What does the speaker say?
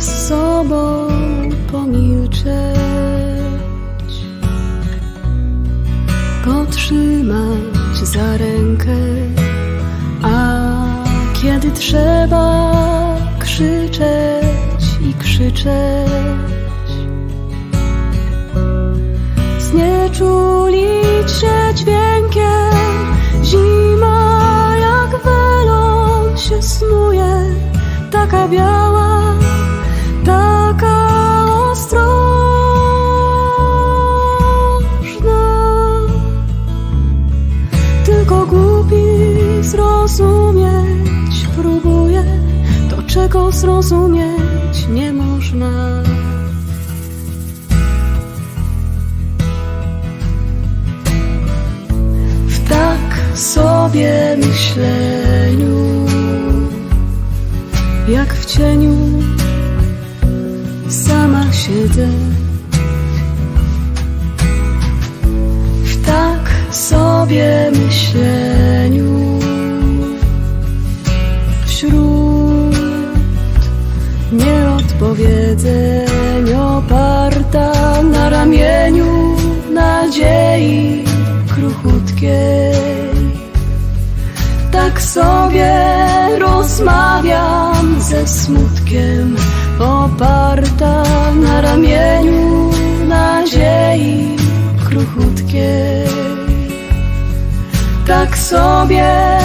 sobą pomilczeć, potrzymać za rękę, a kiedy trzeba krzyczeć i krzyczeć, znieczulić się dźwiękiem. Zima jak welon się snuje, taka biała, czego zrozumieć nie można. w tak sobie myśleniu, jak w cieniu sama siedzę. W tak sobie myśleniu, nieodpowiedzeń oparta na ramieniu nadziei kruchutkiej. Tak sobie rozmawiam ze smutkiem, oparta na ramieniu nadziei kruchutkiej. Tak sobie